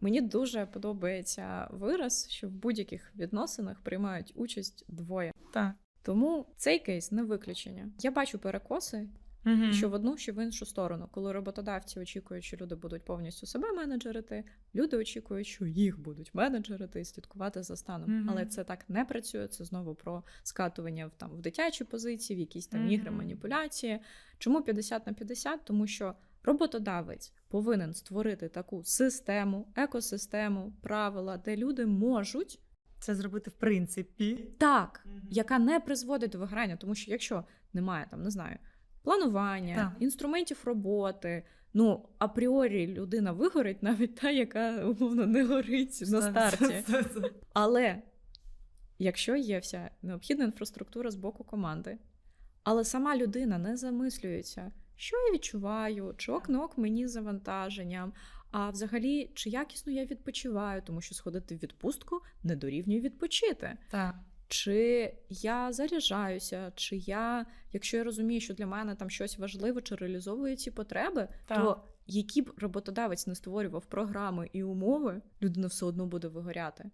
Мені дуже подобається вираз, що в будь-яких відносинах приймають участь двоє. Так. Тому цей кейс не виключення. Я бачу перекоси, Угу. що в одну, що в іншу сторону, коли роботодавці очікують, що люди будуть повністю себе менеджерити, люди очікують, що їх будуть менеджерити і слідкувати за станом. Мгм. Але це так не працює. Це знову про скатування в там в дитячі позиції, в якісь там Мгм. ігри, маніпуляції. Чому 50 на 50? Тому що роботодавець повинен створити таку систему, екосистему, правила, де люди можуть Це зробити в принципі. так, Мгм. яка не призводить до виграння, тому що якщо немає там, не знаю, планування, Так. інструментів роботи, ну апріорі людина вигорить, навіть та, яка умовно не горить на старті. Але якщо є вся необхідна інфраструктура з боку команди, але сама людина не замислюється, що я відчуваю, чи ок мені з завантаженням, а взагалі, чи якісно я відпочиваю, тому що сходити в відпустку не дорівнює відпочити. Так. Чи я заряджаюся, чи я, якщо я розумію, що для мене там щось важливе, чи реалізовую ці потреби, Так. то які б роботодавець не створював програми і умови, людина все одно буде вигоряти.